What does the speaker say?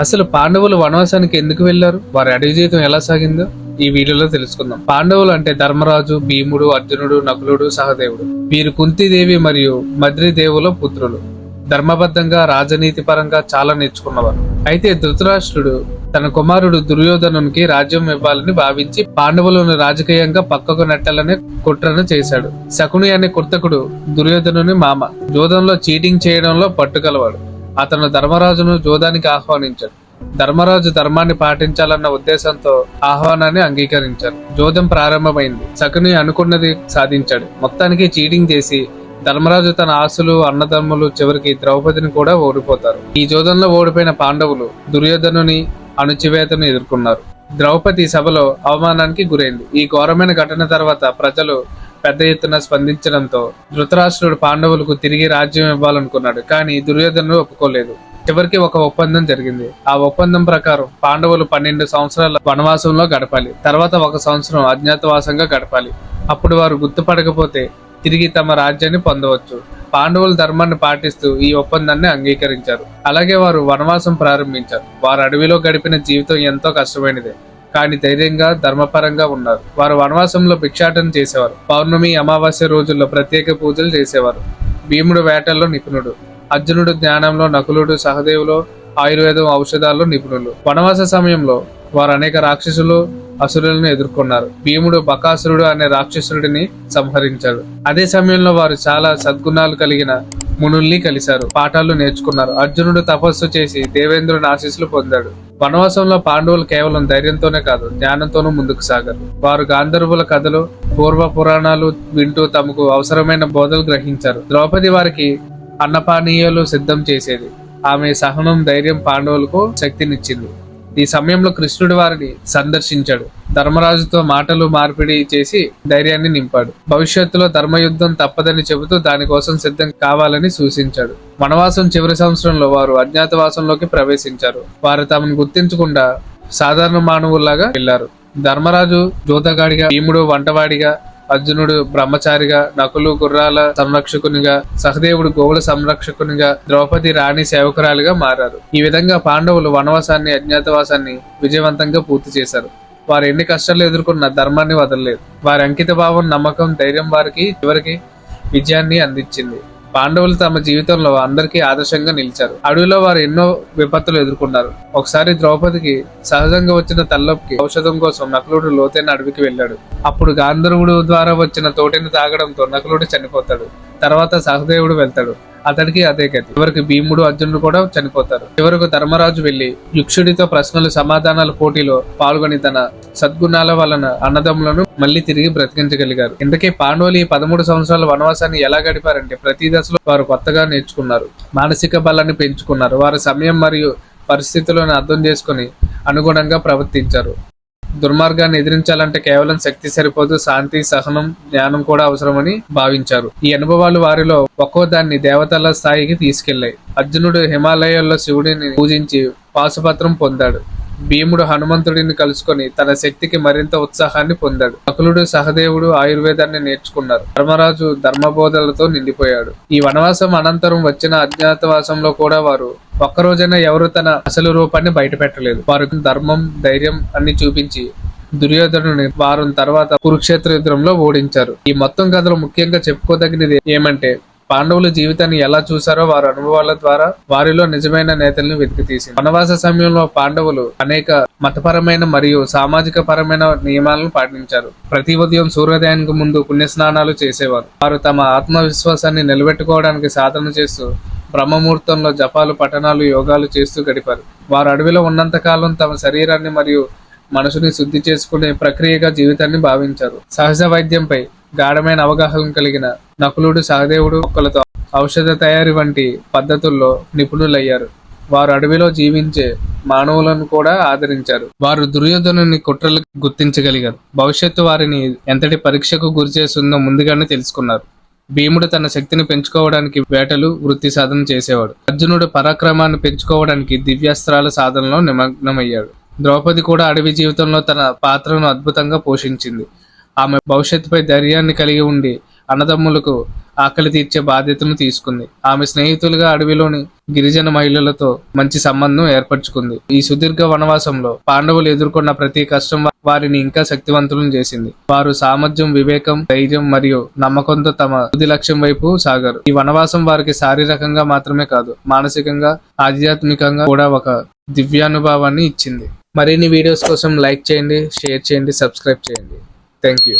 అసలు పాండవులు వనవాసానికి ఎందుకు వెళ్ళారు వారి అడవి జీవితం ఎలా సాగిందో ఈ వీడియోలో తెలుసుకుందాం. పాండవులు అంటే ధర్మరాజు భీముడు అర్జునుడు నకులుడు సహదేవుడు. వీరు కుంతిదేవి మరియు మద్రిదేవుల పుత్రులు. ధర్మబద్ధంగా రాజనీతి పరంగా చాలా నేర్చుకున్నవారు. అయితే ధృతరాష్ట్రుడు తన కుమారుడు దుర్యోధనునికి రాజ్యం ఇవ్వాలని భావించి పాండవులను రాజకీయంగా పక్కకు నెట్టాలనే కుట్రను చేశాడు. శకుని అనే కుర్తకుడు దుర్యోధనుని మామ. జోదంలో చీటింగ్ చేయడంలో పట్టుకలవాడు. అతను ధర్మరాజును జోదానికి ఆహ్వానించాడు. ధర్మరాజు ధర్మాన్ని పాటించాలన్న ఉద్దేశంతో ఆహ్వానాన్ని అంగీకరించారు జోదం ప్రారంభమైంది. శకుని అనుకున్నది సాధించాడు. మొత్తానికి చీటింగ్ చేసి ధర్మరాజు తన ఆశలు అన్నదమ్ములు చివరికి ద్రౌపదిని కూడా ఓడిపోతారు. ఈ జోదంలో ఓడిపోయిన పాండవులు దుర్యోధనుని అణుచివేతను ఎదుర్కొన్నారు. ద్రౌపది సభలో అవమానానికి గురైంది. ఈ ఘోరమైన ఘటన తర్వాత ప్రజలు పెద్ద ఎత్తున స్పందించడంతో ధృతరాష్ట్రుడు పాండవులకు తిరిగి రాజ్యం ఇవ్వాలనుకున్నాడు కానీ దుర్యోధనుడు ఒప్పుకోలేదు. చివరికి ఒక ఒప్పందం జరిగింది. ఆ ఒప్పందం ప్రకారం పాండవులు పన్నెండు సంవత్సరాల వనవాసంలో గడపాలి తర్వాత ఒక సంవత్సరం అజ్ఞాతవాసంగా గడపాలి. అప్పుడు వారు గుర్తుపడకపోతే తిరిగి తమ రాజ్యాన్ని పొందవచ్చు. పాండవులు ధర్మాన్ని పాటిస్తూ ఈ ఒప్పందాన్ని అంగీకరించారు. అలాగే వారు వనవాసం ప్రారంభించారు. వారు అడవిలో గడిపిన జీవితం ఎంతో కష్టమైనదే. కానీ ధైర్యంగా ధర్మపరంగా ఉన్నారు. వారు వనవాసంలో భిక్షాటన చేసేవారు. పౌర్ణమి అమావాస్య రోజుల్లో ప్రత్యేక పూజలు చేసేవారు. భీముడు వేటల్లో నిపుణుడు. అర్జునుడు జ్ఞానంలో నకులుడు సహదేవులో ఆయుర్వేదం ఔషధాల్లో నిపుణులు. వనవాస సమయంలో వారు అనేక రాక్షసులు అసురులను ఎదుర్కొన్నారు. భీముడు బకాసురుడు అనే రాక్షసుడిని సంహరించాడు. అదే సమయంలో వారు చాలా సద్గుణాలు కలిగిన మునుల్ని కలిశారు. పాఠాలు నేర్చుకున్నారు. అర్జునుడు తపస్సు చేసి దేవేంద్రుని ఆశీస్సులు పొందాడు. వనవాసంలో పాండవులు కేవలం ధైర్యంతోనే కాదు జ్ఞానంతోనూ ముందుకు సాగారు. వారు గాంధర్వుల కథలు పూర్వ పురాణాలు వింటూ తమకు అవసరమైన బోధలు గ్రహించారు. ద్రౌపది వారికి అన్నపానీయాలు సిద్ధం చేసేది. ఆమె సహనం ధైర్యం పాండవులకు శక్తినిచ్చింది. ఈ సమయంలో కృష్ణుడు వారిని సందర్శించాడు. ధర్మరాజుతో మాటలు మార్పిడి చేసి ధైర్యాన్ని నింపాడు. భవిష్యత్తులో ధర్మయుద్ధం తప్పదని చెబుతూ దానికోసం సిద్ధం కావాలని సూచించాడు. వనవాసం చివరి సంవత్సరంలో వారు అజ్ఞాతవాసంలోకి ప్రవేశించారు. వారు తమను గుర్తించకుండా సాధారణ మానవుల్లాగా వెళ్ళారు ధర్మరాజు జోతగాడిగా భీముడు వంటవాడిగా అర్జునుడు బ్రహ్మచారిగా నకులు గుర్రాల సంరక్షకునిగా సహదేవుడు గోవుల సంరక్షకునిగా ద్రౌపది రాణి సేవకురాలిగా మారారు. ఈ విధంగా పాండవులు వనవాసాన్ని అజ్ఞాతవాసాన్ని విజయవంతంగా పూర్తి చేశారు. వారు ఎన్ని కష్టాలు ఎదుర్కొన్న ధర్మాన్ని వదలలేదు. వారి అంకిత భావం నమ్మకం ధైర్యం వారికి చివరికి విజయాన్ని అందించింది. పాండవులు తమ జీవితంలో అందరికీ ఆదర్శంగా నిలిచారు. అడవిలో వారు ఎన్నో విపత్తులు ఎదుర్కొన్నారు. ఒకసారి ద్రౌపదికి సహజంగా వచ్చిన తల్లొప్పికి ఔషధం కోసం నకులుడు లోతైన అడవికి వెళ్ళాడు. అప్పుడు గాంధర్వుడు ద్వారా వచ్చిన తోటిని తాగడంతో నకులుడు చనిపోతాడు. తర్వాత సహదేవుడు వెళ్తాడు. అతడికి అదే గతి. చివరికి భీముడు అర్జునుడు కూడా చనిపోతారు. చివరకు ధర్మరాజు వెళ్ళి యుక్షుడితో ప్రశ్నలు సమాధానాల పోటీలో పాల్గొని తన సద్గుణాల వలన అన్నదమ్ములను మళ్ళీ తిరిగి బ్రతికించగలిగారు. ఇంతకీ పాండవులు ఈ పదమూడు సంవత్సరాల వనవాసాన్ని ఎలా గడిపారంటే ప్రతి దశలో వారు కొత్తగా నేర్చుకున్నారు. మానసిక బలాన్ని పెంచుకున్నారు. వారి సమయం మరియు పరిస్థితులను అర్థం చేసుకుని అనుగుణంగా ప్రవర్తించారు. దుర్మార్గాన్ని ఎదిరించాలంటే కేవలం శక్తి సరిపోదు శాంతి సహనం జ్ఞానం కూడా అవసరమని భావించారు. ఈ అనుభవాలు వారిలో ఒక్కో దాన్ని దేవతల స్థాయికి తీసుకెళ్ళాయి అర్జునుడు హిమాలయాల్లో శివుడిని పూజించి పాశుపత్రం పొందాడు. భీముడు హనుమంతుడిని కలుసుకొని తన శక్తికి మరింత ఉత్సాహాన్ని పొందాడు. నకులుడు సహదేవుడు ఆయుర్వేదాన్ని నేర్చుకున్నారు. ధర్మరాజు ధర్మబోధలతో నిండిపోయాడు. ఈ వనవాసం అనంతరం వచ్చిన అజ్ఞాతవాసంలో కూడా వారు ఒక్కరోజైనా ఎవరు తన అసలు రూపాన్ని బయటపెట్టలేదు వారు ధర్మం ధైర్యం అన్ని చూపించి దుర్యోధనుని వారం తర్వాత కురుక్షేత్ర యుద్ధంలో ఓడించారు. ఈ మొత్తం కథలో ముఖ్యంగా చెప్పుకోదగినది ఏమంటే పాండవుల జీవితాన్ని ఎలా చూసారో వారి అనుభవాల ద్వారా వారిలో నిజమైన నేతలను వెతికి తీసింది. వనవాస సమయంలో పాండవులు అనేక మతపరమైన మరియు సామాజిక పరమైన నియమాలను పాటించారు. ప్రతి ఉదయం సూర్యోదయానికి ముందు పుణ్యస్నానాలు చేసేవారు. వారు తమ ఆత్మవిశ్వాసాన్ని నిలబెట్టుకోవడానికి సాధన చేస్తూ బ్రహ్మముహూర్తంలో జపాలు పఠనాలు యోగాలు చేస్తూ గడిపారు. వారు అడవిలో ఉన్నంత కాలం తమ శరీరాన్ని మరియు మనసుని శుద్ధి చేసుకునే ప్రక్రియగా జీవితాన్ని భావించారు. సహజ వైద్యంపై గాఢమైన అవగాహన కలిగిన నకులుడు సహదేవుడు మొక్కలతో ఔషధ తయారీ వంటి పద్ధతుల్లో నిపుణులయ్యారు. వారు అడవిలో జీవించే మానవులను కూడా ఆదరించారు. వారు దుర్యోధనుని కుట్రలు గుర్తించగలిగారు. భవిష్యత్తు వారిని ఎంతటి పరీక్షకు గురి చేస్తుందో ముందుగానే తెలుసుకున్నారు. భీముడు తన శక్తిని పెంచుకోవడానికి వేటలు వృత్తి సాధన చేసేవాడు. అర్జునుడు పరాక్రమాన్ని పెంచుకోవడానికి దివ్యాస్త్రాల సాధనలో నిమగ్నమయ్యాడు. ద్రౌపది కూడా అడవి జీవితంలో తన పాత్రను అద్భుతంగా పోషించింది. ఆమె భవిష్యత్తుపై ధైర్యాన్ని కలిగి ఉండి అన్నదమ్ములకు ఆకలి తీర్చే బాధ్యతను తీసుకుంది. ఆమె స్నేహితులుగా అడవిలోని గిరిజన మహిళలతో మంచి సంబంధం ఏర్పరచుకుంది. ఈ సుదీర్ఘ వనవాసంలో పాండవులు ఎదుర్కొన్న ప్రతి కష్టం వారిని ఇంకా శక్తివంతులను చేసింది. వారు సామర్థ్యం వివేకం ధైర్యం మరియు నమ్మకంతో తమ తుది లక్ష్యం వైపు సాగారు. ఈ వనవాసం వారికి శారీరకంగా మాత్రమే కాదు మానసికంగా ఆధ్యాత్మికంగా కూడా ఒక దివ్యానుభవాన్ని ఇచ్చింది. మరిన్ని వీడియోస్ కోసం లైక్ చేయండి షేర్ చేయండి సబ్స్క్రైబ్ చేయండి. Thank you